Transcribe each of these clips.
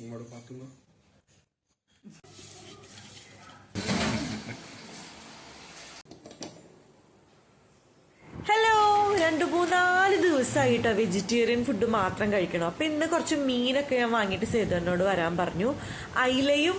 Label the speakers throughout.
Speaker 1: ഇങ്ങോട്ട് പാത്തുന്നു
Speaker 2: ഹലോ രണ്ട് മൂന്നാൽ ദിവസമായിട്ടോ vegetarian food മാത്രം കഴിക്കണം. അപ്പം ഇന്ന് കുറച്ച് മീനൊക്കെ ഞാൻ വാങ്ങിയിട്ട് സേതുവിനോട് വരാൻ പറഞ്ഞു. അയിലയും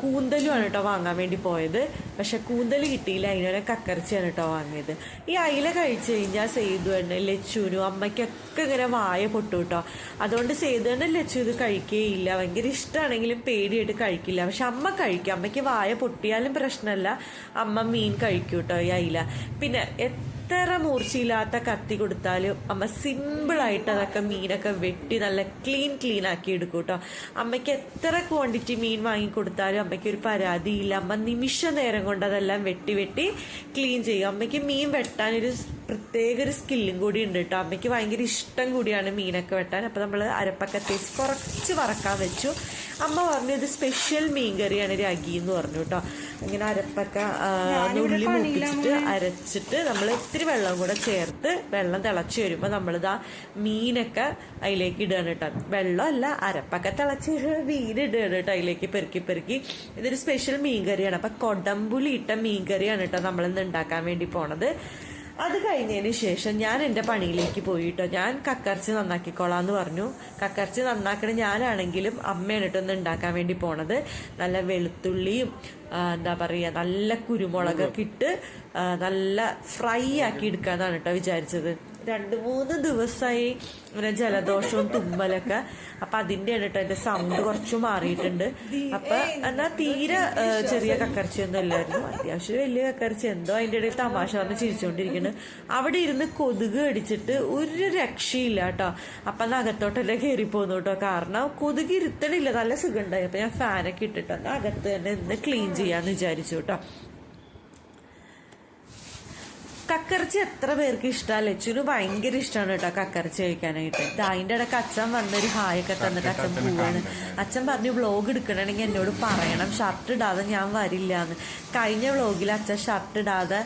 Speaker 2: കൂന്തലുമാണ് കേട്ടോ വാങ്ങാൻ വേണ്ടി പോയത്. പക്ഷെ കൂന്തൽ കിട്ടിയില്ല. അതിനൊരു കക്കറിച്ചാണ് കേട്ടോ വാങ്ങിയത്. ഈ അയില കഴിച്ചു കഴിഞ്ഞാൽ സേതുവിന് ലച്ചുവിനും അമ്മയ്ക്കൊക്കെ ഇങ്ങനെ വായ പൊട്ടു കേട്ടോ. അതുകൊണ്ട് സേതുവിന് ലച്ചു ഇത് കഴിക്കുകയില്ല ഭയങ്കര ഇഷ്ടമാണെങ്കിലും പേടിയായിട്ട് കഴിക്കില്ല. പക്ഷെ അമ്മ കഴിക്കും. അമ്മയ്ക്ക് വായ പൊട്ടിയാലും പ്രശ്നമല്ല അമ്മ മീൻ കഴിക്കും കേട്ടോ ഈ അയില. പിന്നെ എത്ര മൂർച്ചയില്ലാത്ത കത്തി കൊടുത്താലും അമ്മ സിമ്പിളായിട്ട് അതൊക്കെ മീനൊക്കെ വെട്ടി നല്ല ക്ലീൻ ക്ലീൻ ആക്കി എടുക്കും കേട്ടോ അമ്മയ്ക്ക് എത്ര ക്വാണ്ടിറ്റി മീൻ വാങ്ങിക്കൊടുത്താലും അമ്മയ്ക്ക് ഒരു പരാതിയില്ല. അമ്മ നിമിഷ നേരം കൊണ്ട് അതെല്ലാം വെട്ടി വെട്ടി ക്ലീൻ ചെയ്യും. അമ്മയ്ക്ക് മീൻ വെട്ടാനൊരു പ്രത്യേക ഒരു സ്കില്ലും കൂടി ഉണ്ട് കേട്ടോ അമ്മയ്ക്ക് ഭയങ്കര ഇഷ്ടം കൂടിയാണ് മീനൊക്കെ വെട്ടാൻ. അപ്പം നമ്മൾ അരപ്പൊക്കെ തേച്ച് കുറച്ച് വറക്കാൻ വെച്ചു. അമ്മ പറഞ്ഞു ഇത് സ്പെഷ്യൽ മീൻ കറിയാണ് രാഗി എന്ന് പറഞ്ഞു കേട്ടോ ഇങ്ങനെ അരപ്പൊക്കെ ഉള്ളി മൂപ്പിച്ചിട്ട് അരച്ചിട്ട് നമ്മൾ ഇത്തിരി വെള്ളം കൂടെ ചേർത്ത് വെള്ളം തിളച്ച് വരുമ്പോൾ നമ്മളിതാ മീനൊക്കെ അതിലേക്ക് ഇടുകയാണ് കേട്ടോ വെള്ളമല്ല അരപ്പൊക്കെ തിളച്ച് മീൻ ഇടുകയാണ് കേട്ടോ അതിലേക്ക് പെറുക്കി പെറുക്കി. ഇതൊരു സ്പെഷ്യൽ മീൻ കറിയാണ്. അപ്പം കൊടമ്പുലി ഇട്ട മീൻ കറിയാണ് കേട്ടോ നമ്മളിന്ന് ഉണ്ടാക്കാൻ വേണ്ടി പോണത്. അത് കഴിഞ്ഞതിന് ശേഷം ഞാൻ എന്റെ പണിയിലേക്ക് പോയിട്ടോ. ഞാൻ കക്കർച്ചി നന്നാക്കിക്കോളാന്ന് പറഞ്ഞു. കക്കർച്ചി നന്നാക്കണ ഞാനാണെങ്കിലും അമ്മയാണ് കേട്ടോ ഒന്ന് ഉണ്ടാക്കാൻ വേണ്ടി പോണത്. നല്ല വെളുത്തുള്ളിയും എന്താ പറയുക നല്ല കുരുമുളകൊക്കെ ഇട്ട് നല്ല ഫ്രൈ ആക്കി എടുക്കാന്നാണ് കേട്ടോ വിചാരിച്ചത്. രണ്ട് മൂന്ന് ദിവസമായി ഇങ്ങനെ ജലദോഷവും തുമ്മലൊക്കെ. അപ്പൊ അതിന്റെയാണ് കേട്ടോ എന്റെ സൗണ്ട് കുറച്ച് മാറിയിട്ടുണ്ട്. അപ്പൊ എന്നാ തീരെ ചെറിയ കക്കർച്ചയൊന്നും അല്ലായിരുന്നു. അത്യാവശ്യം വലിയ കക്കർച്ച എന്തോ അതിന്റെ ഇടയിൽ തമാശ പറഞ്ഞ് ചിരിച്ചോണ്ടിരിക്കുന്നു അവിടെ ഇരുന്ന് കൊതുക് അടിച്ചിട്ട് ഒരു രക്ഷയില്ല കേട്ടോ അപ്പൊ അകത്തോട്ടല്ലേ കയറി പോന്നു കേട്ടോ കാരണം കൊതുക് ഇരുത്തണില്ല. നല്ല സുഖം ഉണ്ടായി. അപ്പൊ ഞാൻ ഫാനൊക്കെ ഇട്ടിട്ട് അകത്ത് തന്നെ ഇന്ന് ക്ലീൻ ചെയ്യാന്ന് വിചാരിച്ചു കേട്ടോ കക്കറിച്ചി എത്ര പേർക്ക് ഇഷ്ടമാണ് ലച്ചുന് ഭയങ്കര ഇഷ്ടമാണ് കേട്ടോ കക്കറിച്ചി കഴിക്കാനായിട്ട്. അതിന്റെ ഇടയ്ക്ക് അച്ഛൻ വന്നൊരു ഹായൊക്കെ തന്നിട്ട് അച്ഛൻ പോവാണ്. അച്ഛൻ പറഞ്ഞു വ്ളോഗ് എടുക്കണമെങ്കിൽ എന്നോട് പറയണം. ഷർട്ട് ഇടാതെ ഞാൻ വരില്ല എന്ന് കഴിഞ്ഞ വ്ളോഗിൽ അച്ഛൻ ഷർട്ട് ഇടാതെ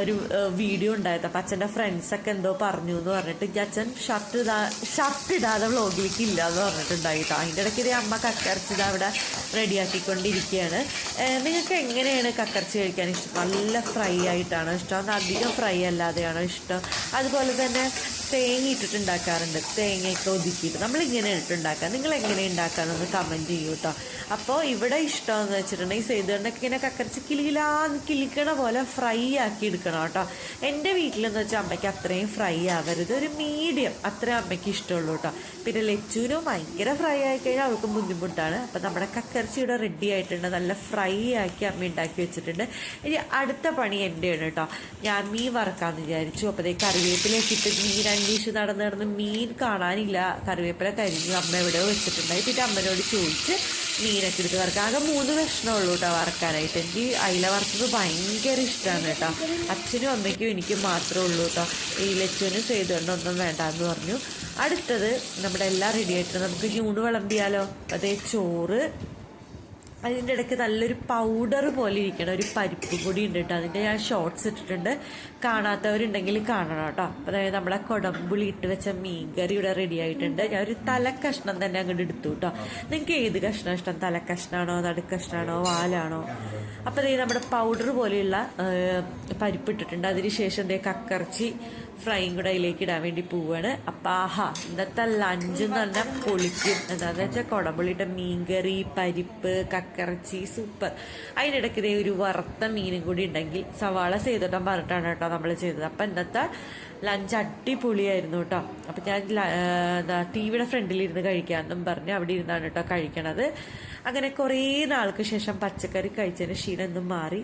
Speaker 2: ഒരു വീഡിയോ ഉണ്ടായത് അപ്പൊ അച്ഛന്റെ ഫ്രണ്ട്സൊക്കെ എന്തോ പറഞ്ഞു എന്ന് പറഞ്ഞിട്ട് അച്ഛൻ ഷർട്ട് ഇടാ ഷർട്ട് ഇടാതെ വ്ളോഗിലേക്ക് ഇല്ല എന്ന് പറഞ്ഞിട്ടുണ്ടായിട്ടോ. അതിന്റെ ഇടയ്ക്ക് ഇത് അമ്മ കക്കറച്ചി ഇതാ അവിടെ റെഡിയാക്കിക്കൊണ്ടിരിക്കുകയാണ്. നിങ്ങൾക്ക് എങ്ങനെയാണ് കക്കറിച്ചി കഴിക്കാൻ ഇഷ്ടം? നല്ല ഫ്രൈ ആയിട്ടാണ് ഇഷ്ടം? അധികം ഫ്രൈ അല്ലാതെയാണോ ഇഷ്ടം? അതുപോലെ തന്നെ തേങ്ങ ഇട്ടിട്ട് ഉണ്ടാക്കാറുണ്ട് തേങ്ങയൊക്കെ ഒതുക്കിയിട്ട്. നമ്മളിങ്ങനെ ഇട്ടുണ്ടാക്കുക നിങ്ങൾ എങ്ങനെ ഉണ്ടാക്കാമെന്ന് കമന്റ് ചെയ്യൂ കേട്ടോ അപ്പോൾ ഇവിടെ ഇഷ്ടമെന്ന് വെച്ചിട്ടുണ്ടെങ്കിൽ സേതുകൊണ്ടൊക്കെ ഇങ്ങനെ കക്കരച്ച് കിളിയിലാന്ന് കിളിക്കണ പോലെ ഫ്രൈ ആക്കി എടുക്കണം കേട്ടോ. എന്റെ വീട്ടിലെന്ന് വെച്ചാൽ അമ്മയ്ക്ക് അത്രയും ഫ്രൈ ആവരുത്. ഒരു മീഡിയം അത്രയും അമ്മയ്ക്ക് ഇഷ്ടമുള്ളൂ കേട്ടോ. പിന്നെ ലച്ചുവിനും ഭയങ്കര ഫ്രൈ ആയി കഴിഞ്ഞാൽ അവൾക്കും ബുദ്ധിമുട്ടാണ്. അപ്പോൾ നമ്മുടെ കക്കരച്ച് ഇവിടെ റെഡി ആയിട്ടുണ്ട്. നല്ല ഫ്രൈ ആക്കി അമ്മ ഉണ്ടാക്കി വെച്ചിട്ടുണ്ട്. ഇനി അടുത്ത പണി എന്റെയാണ് കേട്ടോ. ഞാൻ മീൻ വറക്കാമെന്ന് വിചാരിച്ചു. അപ്പോൾ കറിവേപ്പില ഇട്ടിട്ട് ഇട്ട് മീൻ അന്വേഷിച്ച് നടന്ന് നടന്ന് മീൻ കാണാനില്ല. കറിവേപ്പില കരിഞ്ഞു. അമ്മ എവിടെയോ വെച്ചിട്ടുണ്ടായി. പിന്നെ അമ്മനോട് ചോദിച്ച് മീനൊക്കെ എടുത്ത് വറക്കാം. ആകെ മൂന്ന് കഷ്ണമുള്ളൂ കേട്ടോ വറക്കാനായിട്ട്. എനിക്ക് അയില വറുത്തത് ഭയങ്കര ഇഷ്ടമാണ് കേട്ടോ അച്ഛനും അമ്മയ്ക്കും എനിക്കും മാത്രമേ ഉള്ളൂ കേട്ടോ ഈ ലച്ചുവിനും ചെയ്തുകൊണ്ടൊന്നും വേണ്ടാന്ന് പറഞ്ഞു. അടുത്തത് നമ്മുടെ എല്ലാം റെഡി ആയിട്ട് നമുക്ക് ഞൂണ് വിളമ്പിയാലോ? അതേ ചോറ് അതിന്റെ ഇടയ്ക്ക് നല്ലൊരു പൗഡർ പോലെ ഇരിക്കണ ഒരു പരിപ്പ് പൊടി ഉണ്ട് കേട്ടോ. അതിന്റെ ഞാൻ ഷോർട്സ് ഇട്ടിട്ടുണ്ട്. കാണാത്തവരുണ്ടെങ്കിൽ കാണണം കേട്ടോ. അപ്പോൾ അതായത് നമ്മുടെ കൊടമ്പുളി ഇട്ട് വെച്ച മീൻകറി ഇവിടെ റെഡി ആയിട്ടുണ്ട്. ഞാൻ ഒരു തലക്കഷ്ണം തന്നെ അങ്ങോട്ട് എടുത്തു കേട്ടോ. നിങ്ങൾക്ക് ഏത് കഷ്ണം ഇഷ്ടം? തലക്കഷ്ണാണോ നടുക്കഷ്ണാണോ വാലാണോ? അപ്പോൾ അതായത് നമ്മുടെ പൗഡർ പോലെയുള്ള പരിപ്പ് ഇട്ടിട്ടുണ്ട്. അതിന് ശേഷം ദേ കക്കർച്ചി ഫ്രൈയും കൂടെ അതിലേക്ക് ഇടാൻ വേണ്ടി പോവാണ്. അപ്പം ആഹാ ഇന്നത്തെ ലഞ്ച് എന്ന് പറഞ്ഞാൽ പൊളിക്കും. എന്താണെന്ന് വെച്ചാൽ കുടമ്പുളിയുടെ മീൻകറി പരിപ്പ് കക്കറച്ചി സൂപ്പർ അതിനിടയ്ക്ക് ഇതേ ഒരു വറുത്ത മീനും കൂടി ഉണ്ടെങ്കിൽ സവാള ചെയ്തിട്ടാൻ പറഞ്ഞിട്ടാണ് കേട്ടോ നമ്മൾ ചെയ്തത്. അപ്പം ഇന്നത്തെ ലഞ്ച് അടിപൊളിയായിരുന്നു കേട്ടോ. അപ്പം ഞാൻ എന്താ ടി വിയുടെ ഫ്രണ്ടിലിരുന്ന് കഴിക്കാമെന്നും പറഞ്ഞ് അവിടെ ഇരുന്നാണ് കേട്ടോ കഴിക്കണത്. അങ്ങനെ കുറേ നാൾക്ക് ശേഷം പച്ചക്കറി കഴിച്ചതിന് ക്ഷീണം മാറി.